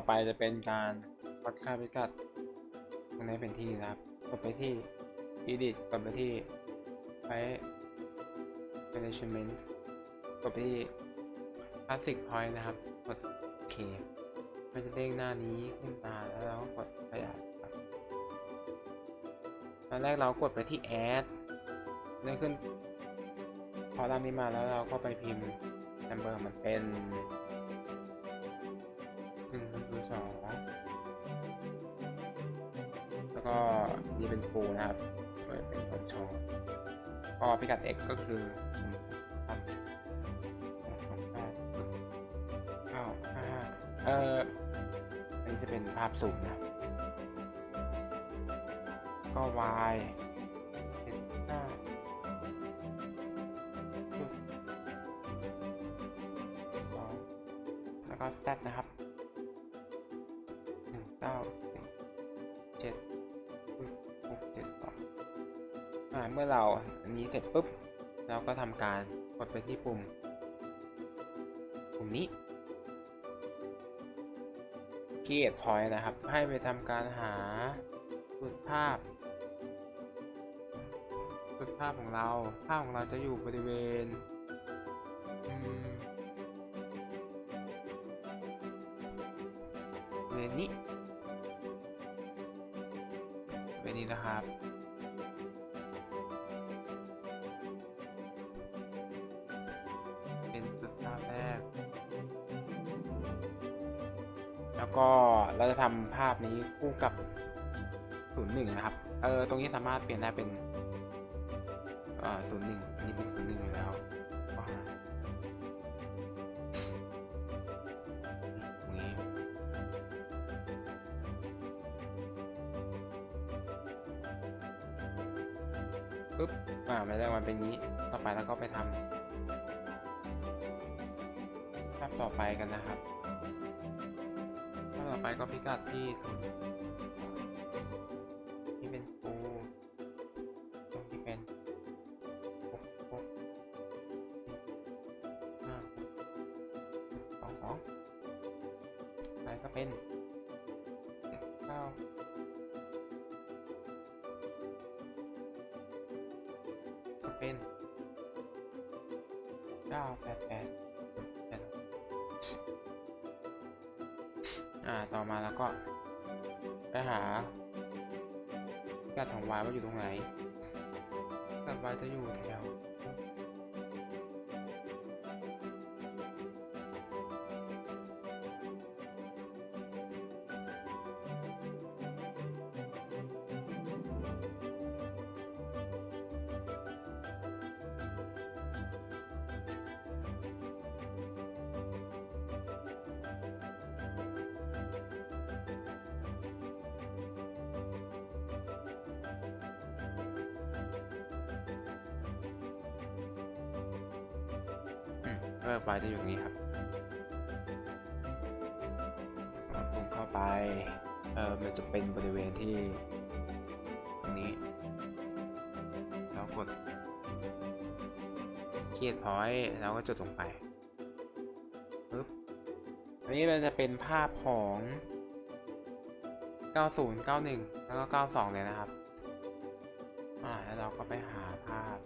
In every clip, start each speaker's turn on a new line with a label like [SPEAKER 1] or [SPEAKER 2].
[SPEAKER 1] ต่อไปจะเป็นการวัดค่าพิกัดตรงนี้เป็นที่นะครับกดไปที่ edit กดไปที่ File management กดไปที่ classic point นะครับ กดโอเค มันจะเด้งหน้านี้ขึ้นมาแล้วเราก็กดขยายครับตอนแรกเรากดไปที่ add เลื่อนขึ้นพอตามนี้มาแล้วเราก็ไปพิมพ์ number มันเป็น ก็นี่เป็น full นะครับเปิดเป็นคนโชว์ก็พิกัด x ก็คือเก้าห้าเอออันนี้จะเป็นภาพสูงนะ ก็ y เป็นห้าจุดสองแล้วก็ z นะครับาเมื่อเราอันนี้เสร็จปุ๊บ เราก็ทำการกดไปที่ปุ่ม ปุ่มนี้ create point นะครับ ให้ไปทำการหาจุดภาพจุดภาพของเรา ภาพของเราจะอยู่บริเวณ แล้วก็เราจะทำภาพนี้คู่กับ 01 นะครับ เออตรงนี้สามารถเปลี่ยนได้เป็นเอ่อ01นนี้เป็น 01 อยู่แล้วว้าวนี้ปึ๊บ อ่าไม่ได้มันเป็นนี้ ต่อไปแล้วก็ไปทำภาพต่อไปกันนะครับ ต่อไปก็พิกัดที่ศูนย์ อ่าต่อมาแล้วก็ไปหาพิกัดของวายว่าอยู่ตรงไหนกัด y จะอยู่แถว อืมเออ y จะอยู่ตรงนี้ครับเราซูมเข้าไป เออมันจะเป็นบริเวณที่ตรงนี้เรากดเคียดพอยต์แล้วก็จุดลงไปปึ๊บอันนี้มันจะเป็นภาพของ 90 91 แล้วก็ 92 เลยนะครับ อ่า แล้วเราก็ไปหาภาพ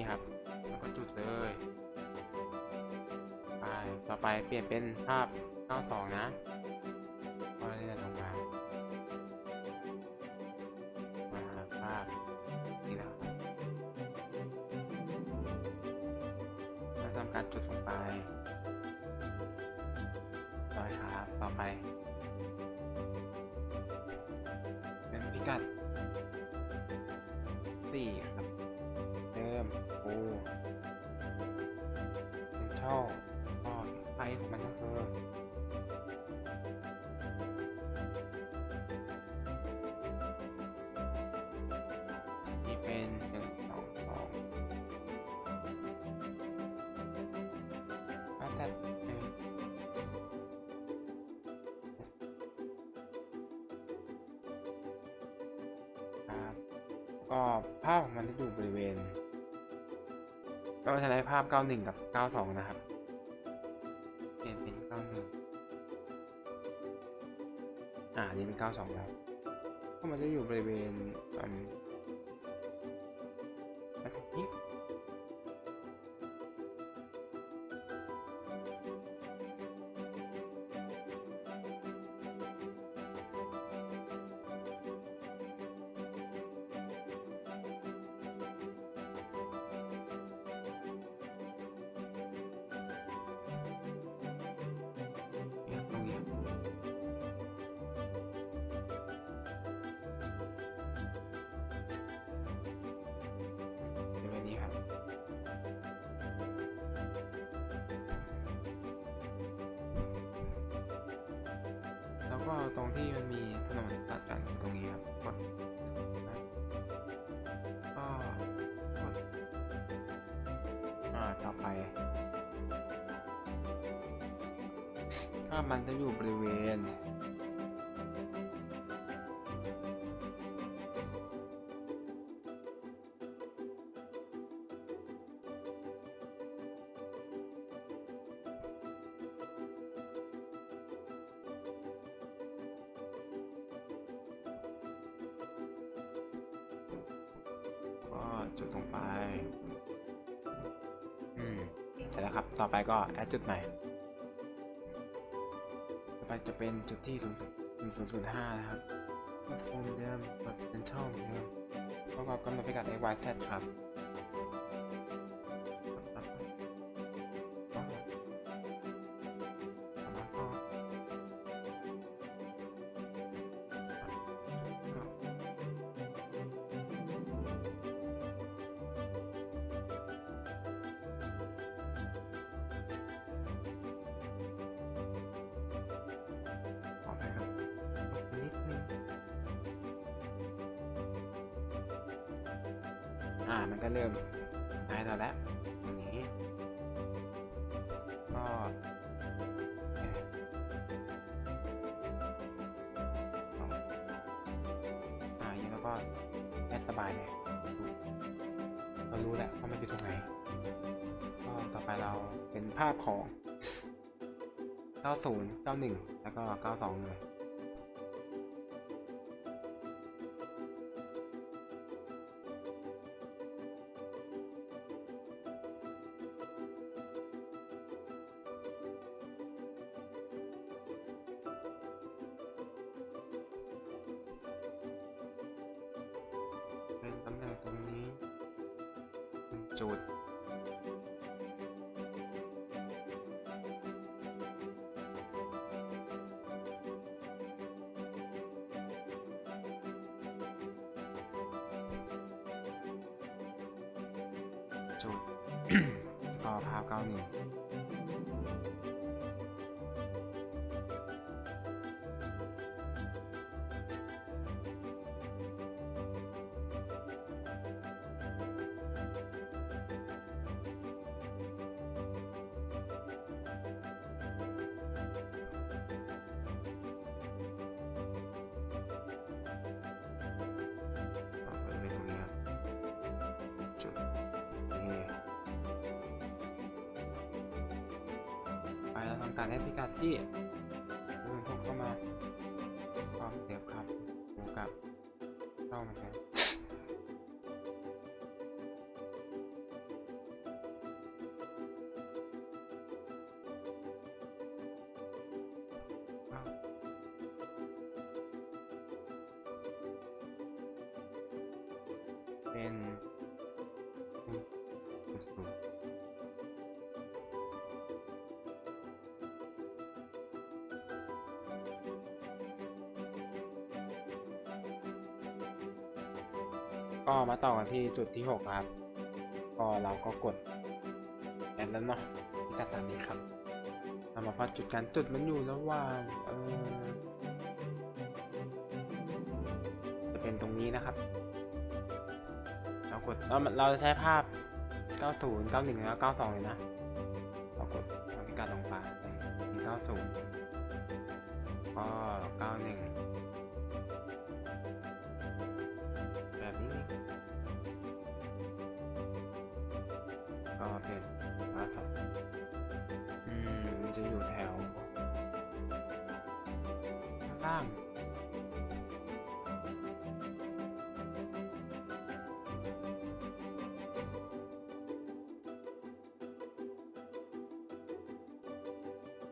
[SPEAKER 1] นี้ครับแล้วก็จุดเลยไปต่อไปเปลี่ยนเป็นภาพ 92 นะก็เลื่อนลงมามาภาพนี่นะครับแล้วทำการจุดลงไปต่อยครับต่อไป เป็นพิกัด ชอบก็ไปมันก็คือนี่เป็นหองสองสอแล้วแต่ก็ภาพของมันจะอยู่บริเวณ ก็จะได้ภาพ 91 กับ 92 นะครับเปลี่ยนเป็น 91 อ่านนี่เป็น 92 แล้วก็มันจะอยู่บริเวณ ตรงที่มันมีถนนตัดกันตรงนี้ครับกดนะก็กดอ่าต่อไปถ้ามันจะอยู่บริเวณ ก็จุดตรงไป อืมเสร็จแล้วครับ ต่อไปก็แอดจุดใหม่ ต่อไปจะเป็นจุดที่0 0 0 5นะครับกดโฟมเดิมกดเป็นช่องเหมือนเดิมแล้วก็กำหนดพิกัด x y z ครับ อ่ามันก็เริ่มได้แล้วแหละอย่างนี้ก็อ่าอ่าอย่างนี้แล้วก็แอดสบายเลยเรารู้แล้วว่ามันอยู่ตรงไหนก็ต่อไปเราเป็นภาพของ 90 91 แล้วก็ 92เลย พอพาวเก้าหนึ่ง การให้พิกัดที่ดูพวกเข้ามาความเดียวครับหมูกับเข้าเหมือนกันอ้วเป็น ก็มาต่อกันที่จุดที่ 6 ครับ ก็เราก็กดแอดแล้วเนาะพิกัดตามนี้ครับเรามาพอจุดกันจุดมันอยู่ระหว่างเออจะเป็นตรงนี้นะครับ เรากดเราเราจะใช้ภาพ 90 91แล้ว92 เลยนะ เรากดเอาพิกัดลงไป90ก็91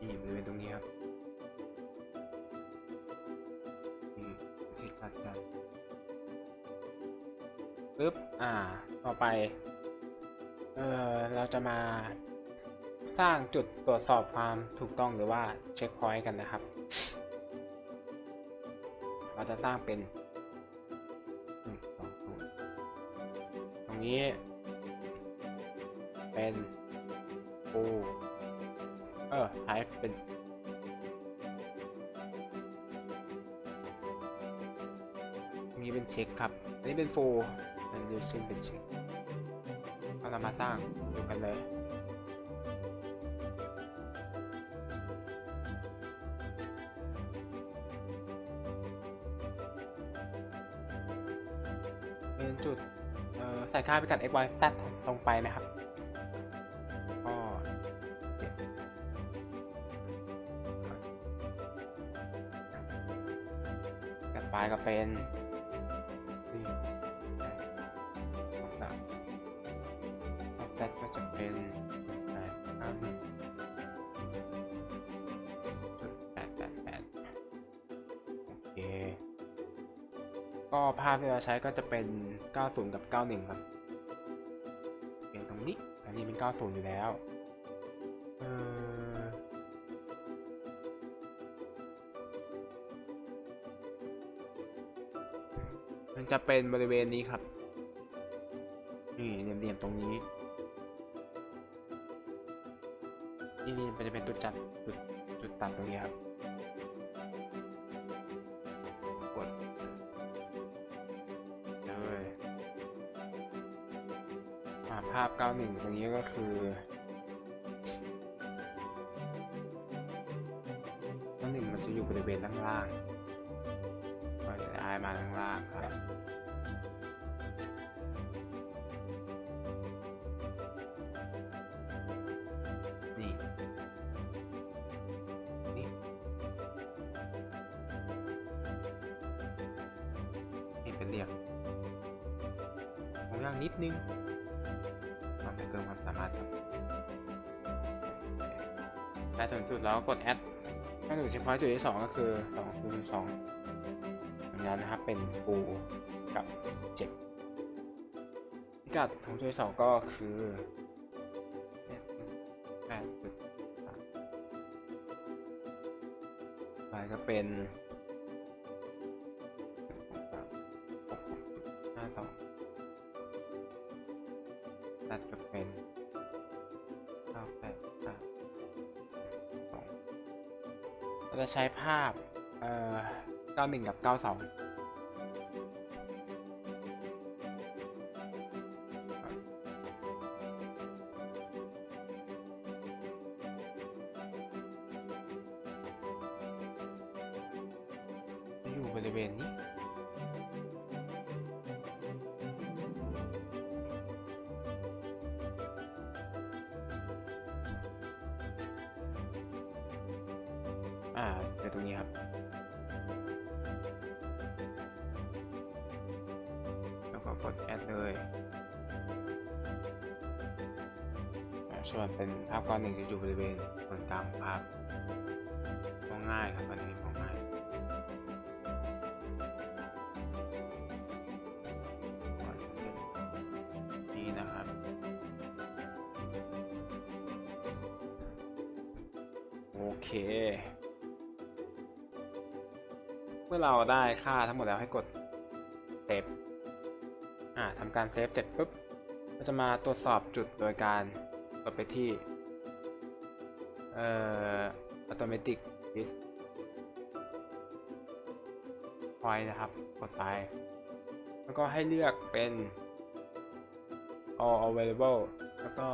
[SPEAKER 1] นี่บริเวณตรงนี้ครับนี่ที่คาดกันปึ๊บ อ่า ต่อไป เออเราจะมาสร้างจุดตรวจสอบความถูกต้องหรือว่าเช็คพอยต์กันนะครับ เราจะสร้างเป็นตรงนี้ เป็นปู เออ type เป็นตรงนี้เป็นเช็คครับ อันนี้เป็น full อันนี้ซึ่งเป็นเช็คก็เรามาตั้งดูกันเลยเป็นจุดเอ่อใส่ค่าพิกัด x y z ลงไปนะครับ ปลายก็เป็นสี่แปดสามแซดก็จะเป็นแปดห้าหนึ่งจุดแปดแปดแปดโอเค ก็ภาพที่เราใช้ก็จะเป็น 90 กับ 91 ครับ เปลี่ยนตรงนี้ อันนี้เป็น 90 อยู่แล้ว มันจะเป็นบริเวณนี้ครับ นี่เหลี่ยมๆตรงนี้ นี่นี่มันจะเป็นจุดจัดจุดจุดตัดตรงนี้ครับกดเลยอ่าภาพ 91 ตรงนี้ก็คือ รียกของย่างนิดนึงทำให้เกินความสามารถครับได้ถึงจุดแล้วก็กดแอดถ้าถึงเฉพาะจุดที่สองก็คือสองคูณสองอย่างนั้นนะครับเป็นฟูกับเจ็ดพิกัดของจุดที่สองก็คือแปดจุดสามไปก็เป็น จะใช้ภาพ เอ่อเก้าหนึ่งกับเก้าสองอยู่บริเวณนี้ ส่วนเป็นภาพก้อนหนึ่งจะอยู่บริเวณส่วนกลางภาพมองง่ายครับอันนี้มองง่ายนี่นะครับ โอเค เมื่อเราได้ค่าทั้งหมดแล้วให้กดเซฟอ่าทำการเซฟเสร็จปุ๊บก็จะมาตรวจสอบจุดโดยการ กดไปที่เอ่อ automatic list point นะครับ กดไป แล้วก็ให้เลือกเป็น all available แล้วก็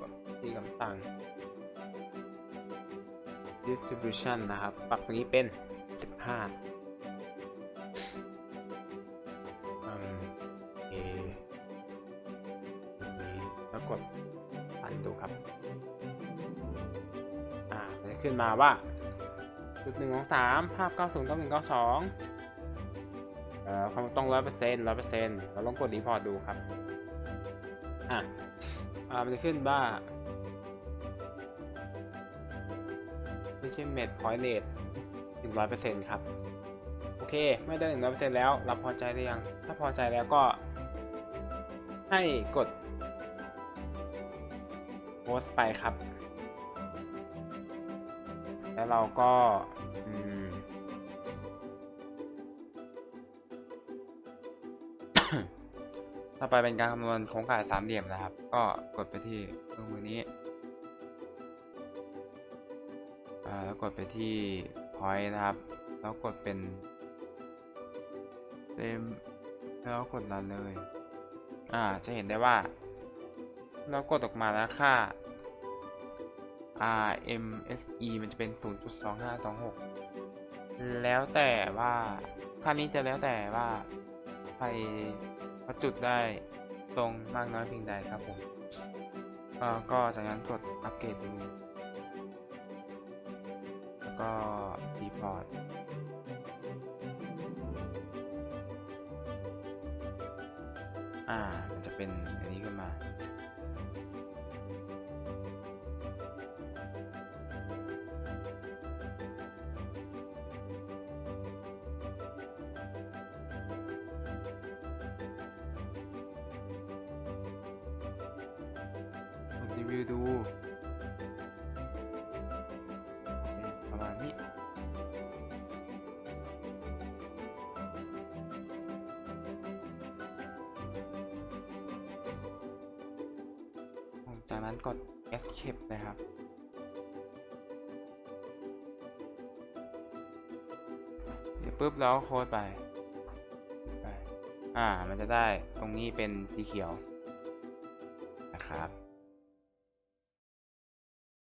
[SPEAKER 1] กดที่คำสั่ง distribution นะครับ ปรับตรงนี้เป็น 15 มาว่าจุดหนึ่งของสามภาพเก้าสูงต้อง192เอ่อความต้องร้อยเปอร์เซ็นต์ร้อยเปอร์เซ็นต์เราลองกดรีพอร์ตดูครับ อะอ่ามันจะขึ้นว่า measurement point rate 100%ครับ โอเค ไม่ได้100%แล้ว เราพอใจหรือยัง ถ้าพอใจแล้วก็ ให้กดโพสต์ไปครับ แล้วเราก็อืมต่อไปเป็นการคำนวณโครงข่ายสามเหลี่ยมนะครับ ก็กดไปที่เครื่องมือนี้แล้วกดไปที่ point นะครับ แล้วกดเป็นเต็มแล้วกดรันเลย อ่า จะเห็นได้ว่า เรากดออกมาแล้วค่า RMSE มันจะเป็น 0.2526 แล้วแต่ว่าค่านี้จะแล้วแต่ว่าใครวัดจุดได้ตรงมากน้อยเพียงใดครับผมก็จากนั้นกดอัปเกรดดูแล้วก็รีพอร์ตอ่า มันจะเป็น อดูประมาณนี้จากนั้นกด escape นะครับเดี๋ยวปุ๊บแล้วโค้ดไปไป อ่า มันจะได้ตรงนี้เป็นสีเขียวนะครับ